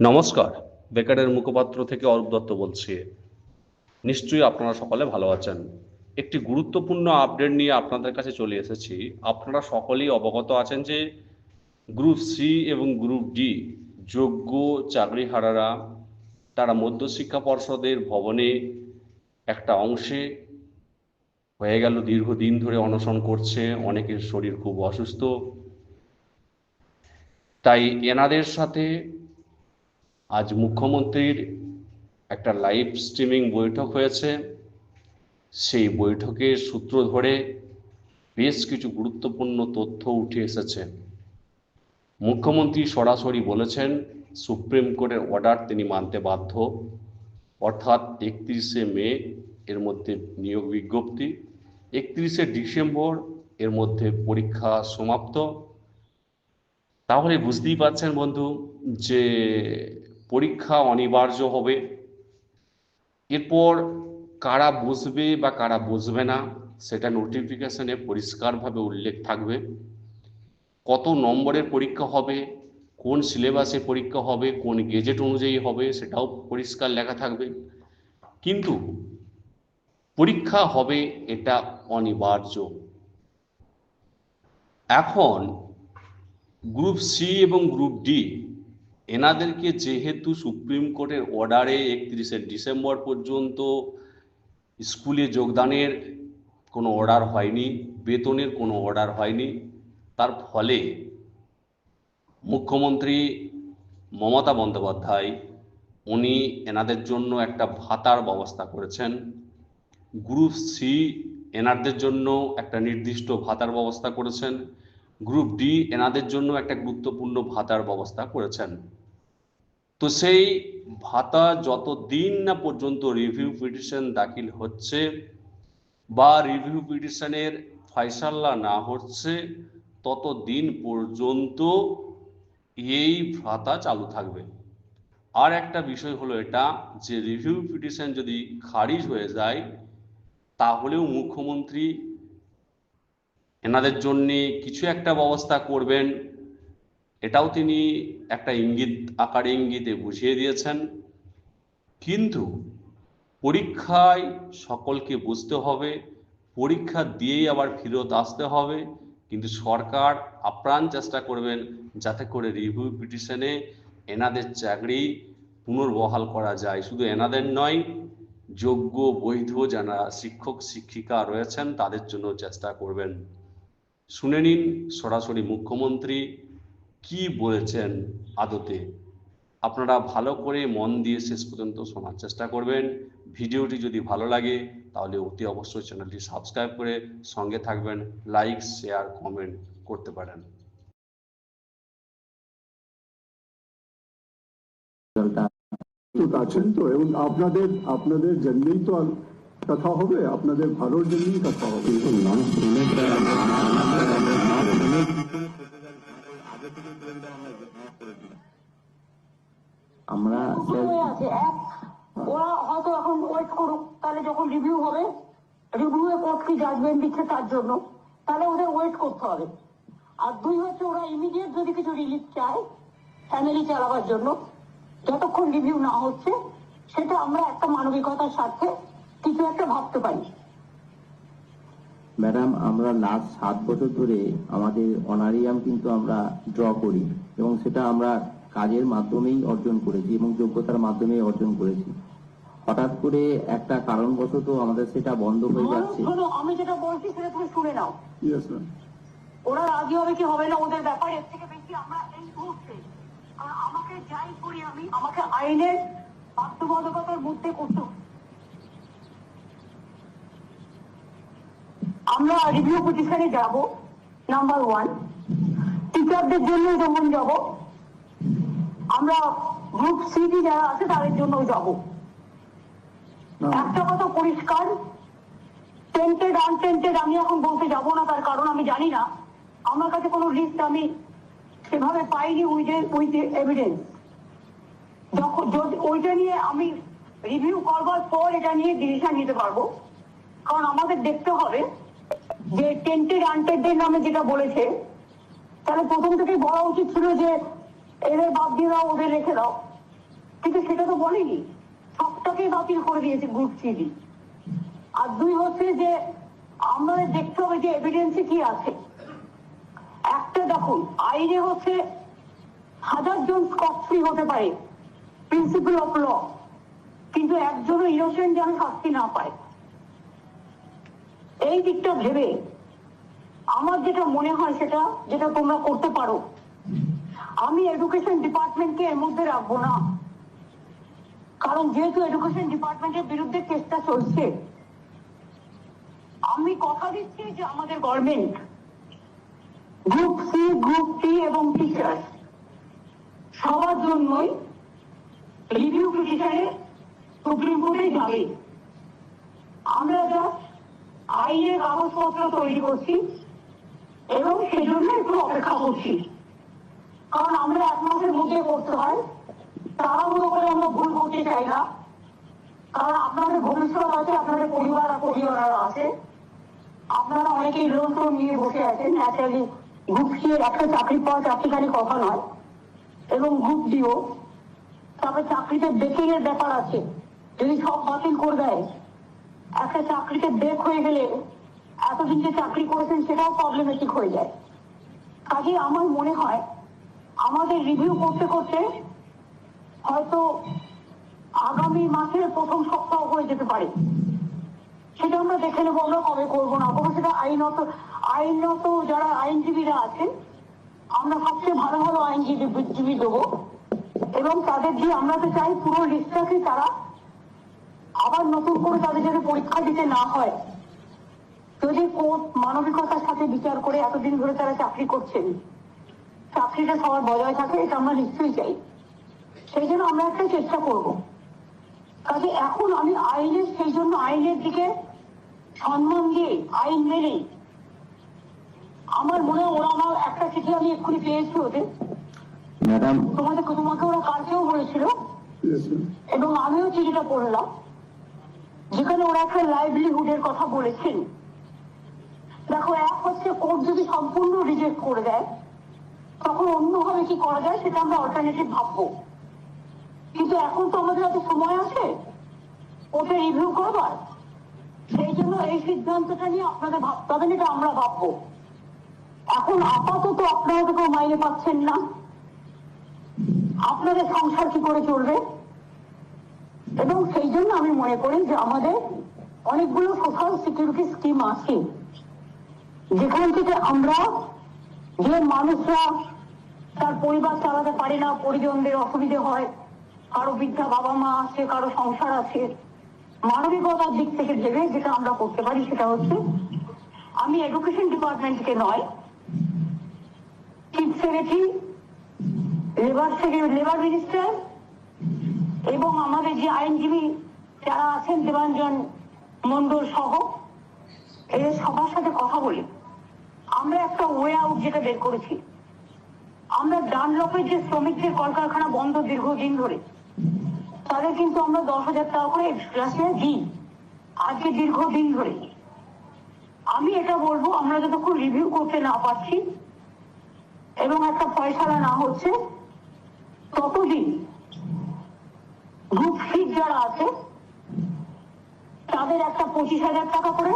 নমস্কার, বেকারের মুখপাত্র থেকে অরূপ দত্ত বলছি। নিশ্চয়ই আপনারা সকলে ভালো আছেন। একটি গুরুত্বপূর্ণ আপডেট নিয়ে আপনাদের কাছে চলে এসেছি। আপনারা সকলেই অবগত আছেন যে গ্রুপ সি এবং গ্রুপ ডি যোগ্য চাকরিহারারা, তারা মধ্যশিক্ষা পর্ষদের ভবনে একটা অংশে হয়ে গেল, দীর্ঘদিন ধরে অনশন করছে, অনেকের শরীর খুব অসুস্থ। তাই এনাদের সাথে আজ মুখ্যমন্ত্রীর একটা লাইভ স্ট্রিমিং বৈঠক হয়েছে। সেই বৈঠকের সূত্র ধরে বেশ কিছু গুরুত্বপূর্ণ তথ্য উঠে এসেছে। মুখ্যমন্ত্রী সরাসরি বলেছেন, সুপ্রিম কোর্টের অর্ডার তিনি মানতে বাধ্য। অর্থাৎ একত্রিশে মে এর মধ্যে নিয়োগ বিজ্ঞপ্তি, একত্রিশে ডিসেম্বর এর মধ্যে পরীক্ষা সমাপ্ত। তাহলে বুঝতেই পারছেন বন্ধু যে পরীক্ষা অনিবার্য হবে। এরপর কারা বসবে বা কারা বসবে না, সেটা নোটিফিকেশনে পরিষ্কারভাবে উল্লেখ থাকবে। কত নম্বরের পরীক্ষা হবে, কোন সিলেবাসে পরীক্ষা হবে, কোন গেজেট অনুযায়ী হবে, সেটাও পরিষ্কার লেখা থাকবে। কিন্তু পরীক্ষা হবে এটা অনিবার্য। এখন গ্রুপ সি এবং গ্রুপ ডি এনাদেরকে যেহেতু সুপ্রিম কোর্টের অর্ডারে একত্রিশে ডিসেম্বর পর্যন্ত স্কুলে যোগদানের কোনো অর্ডার হয়নি, বেতনের কোনো অর্ডার হয়নি, তার ফলে মুখ্যমন্ত্রী মমতা বন্দ্যোপাধ্যায়, উনি এনাদের জন্য একটা ভাতার ব্যবস্থা করেছেন। গ্রুপ সি এনারদের জন্য একটা নির্দিষ্ট ভাতার ব্যবস্থা করেছেন। গ্রুপ ডি এনাদের জন্য একটা গুরুত্বপূর্ণ ভাতার ব্যবস্থা করেছেন। তো সেই ভাতা যত দিন না পর্যন্ত রিভিউ পিটিশন দাখিল হচ্ছে বা রিভিউ পিটিশনের ফয়সাল্লা না হচ্ছে তত দিন পর্যন্ত এই ভাতা চালু থাকবে। আর একটা বিষয় হলো এটা, যে রিভিউ পিটিশন যদি খারিজ হয়ে যায়, তাহলেও মুখ্যমন্ত্রী এনাদের জন্যে কিছু একটা ব্যবস্থা করবেন। এটাও তিনি একটা ইঙ্গিত, আকারে ইঙ্গিতে বুঝিয়ে দিয়েছেন। কিন্তু পরীক্ষায় সকলকে বুঝতে হবে, পরীক্ষা দিয়েই আবার ফেরত আসতে হবে। কিন্তু সরকার আপ্রাণ চেষ্টা করবেন যাতে করে রিভিউ পিটিশনে এনাদের চাকরি পুনর্বহাল করা যায়। শুধু এনাদের নয়, যোগ্য, বৈধ যারা শিক্ষক, শিক্ষিকা রয়েছেন, তাদের জন্য চেষ্টা করবেন। শুনে নিন সরাসরি মুখ্যমন্ত্রী কি বলেছেন আদতে? আপনারা ভালো করে মন দিয়ে শেষ পর্যন্ত শোনার চেষ্টা করবেন। ভিডিওটি যদি ভালো লাগে, তাহলে অতি অবশ্যই চ্যানেলটি সাবস্ক্রাইব করে সঙ্গে থাকবেন, লাইক, শেয়ার, কমেন্ট করতে পারেন। আছেন তো, এবং আপনাদের আপনাদের জন্যই তো কথা হবে, আপনাদের ভালোর জন্যই কথা হবে। আমরা আছে এক ওরা হয়তো এখন ওয়েট করুক তাহলে যখন রিভিউ হবে রিভিউ এ কোর্ট কি জাজমেন্ট দিচ্ছে তার জন্য তাহলে ওদের ওয়েট করতে হবে। আর দুই হচ্ছে ওরা ইমিডিয়েট যদি কিছু রিলিফ চায় ফ্যামিলি চালাবার জন্য যতক্ষণ রিভিউ না হচ্ছে সেটা আমরা একটা মানবিকতার স্বার্থে কিছু একটা ভাবতে পারি। ম্যাডাম আমরা লাস্ট সাত বছর ধরে আমাদের অনারিয়াম কিন্তু আমরা ড্র করি এবং সেটা আমরা কাজের মাধ্যমেই অর্জন করেছি এবং যোগ্যতার মাধ্যমেই অর্জন করেছি। হঠাৎ করে একটা কারণবশত আমাদের সেটা বন্ধ হয়ে যাচ্ছে। আমি যেটা বলছি সেটা তুমি শুনে নাও। ওরা রাজি হবে কি হবে না ওদের ব্যাপার এর থেকে বেশি আমরা এই মুহূর্তে কারণ আমাকে যাই করি আমি আমাকে আইনের বাধ্যবাধকতার মধ্যে করতে আমরা রিভিউ যাব নাম্বার ওয়ান টিচারদের জন্য যেমন যাব আমরা গ্রুপ সিটি যারা আছে তাদের জন্য যাব। একটা কথা পরিষ্কার টেন্টেড আনটেন্টেড আমি এখন বলতে যাব না তার কারণ আমি জানি না। আমার কাছে কোনো লিস্ট আমি সেভাবে পাইনি উইথ উইথ এভিডেন্স যখন ওইটা নিয়ে আমি রিভিউ করবার পর এটা নিয়ে ডিসিশন নিতে পারব। কারণ আমাদের দেখতে হবে যে টেন্টেড আনটেন্টেড নামে যেটা বলেছে তাহলে প্রথম থেকেই বলা উচিত ছিল যে এদের বাদ দিয়ে দাও, ওদের রেখে দাও। কিন্তু সেটা তো বলেনি। সবটাকে বাতিল করে দিয়েছে গ্রুপ সিডি আর দুই হচ্ছে যে আমাদের দেখতে হবে যে এভিডেন্সে কি আছে। একটা দেখুন, আইনে হচ্ছে হাজার জন স্কট ফ্রি হতে পারে প্রিন্সিপাল অফ ল কিন্তু একজনও ইনোসেন্ট যেন শাস্তি না পায়। এই দিকটা ভেবে আমার যেটা মনে হয় সেটা, যেটা তোমরা করতে পারো আমি এডুকেশন ডিপার্টমেন্টকে এর মধ্যে রাখব না। কারণ যেহেতু এডুকেশন ডিপার্টমেন্টের বিরুদ্ধে চেষ্টা চলছে, আমি কথা দিচ্ছি যে আমাদের government group C group D এবং টিচার সবার জন্যই রিভিউ পিটিশনে সুপ্রিম কোর্টে যাবে। আমরা যা আইনের কাগজপত্র তৈরি করছি এবং সেই জন্য একটু অপেক্ষা করছি। কারণ আমরা এক মাসের মধ্যে করতে হয়। তাড়াহুড়ো করে আমরা ভুল করতে চাই না। কারণ আপনাদের ভবিষ্যৎ আছে, আপনাদের পরিবার পরিবার আছে। আপনারা অনেকেই লোন টোন নিয়ে বসে আছেন। ন্যাচারালি গ্রুপ সি একটা চাকরি পাওয়া চাকরিখানি কথা নয়। এবং গ্রুপ ডিও তবে চাকরিতে বেকিং এর ব্যাপার আছে। যদি সব বাতিল করে দেয়, একটা চাকরিতে বেক হয়ে গেলে এতদিন যে চাকরি করেছেন, সেটাও প্রবলেমেটিক হয়ে যায়। কাজে আমার মনে হয় আমাদের রিভিউ করতে করতে হয়তো আগামী মাসের প্রথম সপ্তাহ হয়ে যেতে পারে। সেটা আমরা দেখে নেব, আমরা কবে করব না করব, সেটা আইনত আইনত যারা আইনজীবীরা আছেন, আমরা সবচেয়ে ভালো ভালো আইনজীবী দেবো। এবং তাদের দিয়ে আমরা তো চাই পুরো লিস্টটাকে তারা আবার নতুন করে তাদের যাতে পরীক্ষা দিতে না হয়। যদি কোর্ট মানবিকতার সাথে বিচার করে এতদিন ধরে তারা চাকরি করছেন চাকরিটা সবার বজায় থাকে এটা আমরা নিশ্চয়ই চাই। সেই জন্য আমরা একটা চেষ্টা করব। কাজে এখন আমি আইনের সেই জন্য আইনের দিকে সম্মান দিয়ে আইন মেনেই আমার মনে ওরা আমার একটা চিঠি আমি এক্ষুনি পেয়েছি ওদের। ম্যাডাম। তোমাদের তোমাকে ওরা কালকেও বলেছিল। এবং আমিও চিঠিটা পড়লাম। যেখানে ওরা একটা লাইভলিহুডের কথা বলেছেন। দেখো এক হচ্ছে কোর্ট যদি সম্পূর্ণ রিজেক্ট করে দেয় তখন অন্যভাবে কি করা যায় সেটা আমরা অল্টারনেটিভ ভাববো। কিন্তু এখন তো আমাদের এত সময় আছে। ওটা রিভিউ করবার। সেই জন্য এই সিদ্ধান্তটা নিয়ে আপনাদের ভাবতে হবে এটা আমরা ভাববো। এখন আপাতত আপনারা তো কেউ মাইনে পাচ্ছেন না। আপনাদের সংসার কি করে চলবে? এবং সেই জন্য আমি মনে করি যে আমাদের অনেকগুলো সোশ্যাল সিকিউরিটি স্কিম আছে। যেখান থেকে আমরা যে মানুষরা তার পরিবার চালাতে পারে না, পরিজনদের অসুবিধে হয়। কারও বৃদ্ধা বাবা মা আছে, কারও সংসার আছে। মানবিকতার দিক থেকে ভেবে যেটা আমরা করতে পারি সেটা হচ্ছে, আমি এডুকেশন ডিপার্টমেন্টকে নয় chief secretary labour labour minister এবং আমাদের যে আইনজীবী যারা আছেন, দেবাঞ্জন মন্ডল সহ, এদের সবার সাথে কথা বলি। আমরা একটা ওয়ে আউট যেটা বের করেছি। আমরা ডানলপের যে শ্রমিকদের কলকারখানা বন্ধ দীর্ঘদিন ধরে, তাদের কিন্তু আমরা দশ হাজার টাকা করে এক্সট্রাসে দিই। আজকে দীর্ঘদিন ধরে। আমি এটা বলব, আমরা যতক্ষণ রিভিউ করতে না পারছি এবং একটা ফয়সালা না হচ্ছে, ততদিন গ্রুপ সিট যারা আছে, তাদের একটা পঁচিশ হাজার টাকা করে,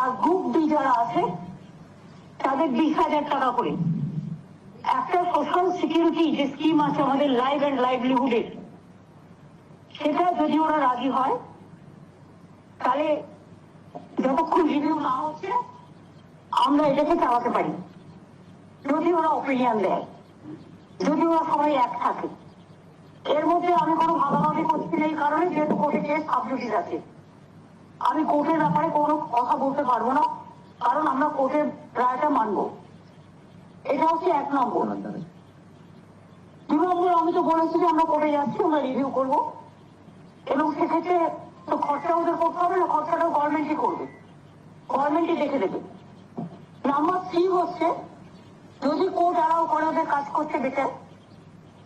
আর গ্রুপ ডি যারা আছে, তাদের বিশ হাজার টাকা করে। একটা সোশ্যাল সিকিউরিটি যে স্কিম আছে আমাদের লাইফ অ্যান্ড লাইভলিহুডের সেটা যদি ওরা রাজি হয়, তাহলে যতক্ষণ রিভিউ না হচ্ছে, আমরা এটাকে চালাতে পারি। যদি ওরা ওপিনিয়ন দেয়, যদি ওরা সবাই এক থাকে। এর মধ্যে আমি কোনো ভাগাভাগি করছি না এই কারণে যেহেতু কোর্টে কেস সাবজুডিস আছে। আমি কোর্টের ব্যাপারে কোনো কথা বলতে পারব না, কারণ আমরা কোর্টের রায়টা মানবো। এটা হচ্ছে এক নম্বর। দু নম্বর, আমি তো বলেছি যে আমরা কোর্টে যাচ্ছি, আমরা রিভিউ করব। এবং সেক্ষেত্রে তো খরচা ওদের করতে হবে, না খরচাটাও গভর্নমেন্টই করবে। গভর্নমেন্টই দেখে দেবে নাম্বার থ্রি হচ্ছে, যদি কোর্ট অ্যালাউ করে, ওদের কাজ করতে বেটার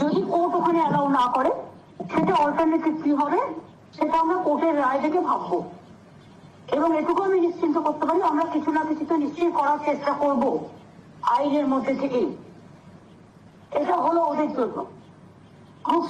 যদি কোর্ট ওখানে অ্যালাউ না করে, সেটা অল্টারনেটিভ কি হবে, সেটা আমরা কোর্টের রায় দেখে ভাববো। এবং এটুকু আমি নিশ্চিন্ত করতে পারি, আমরা কিছু না কিছু তো নিশ্চয়ই করার চেষ্টা করব। আইনের মধ্যে থেকেই। এটা হলো ওদের জন্য। গ্রুপ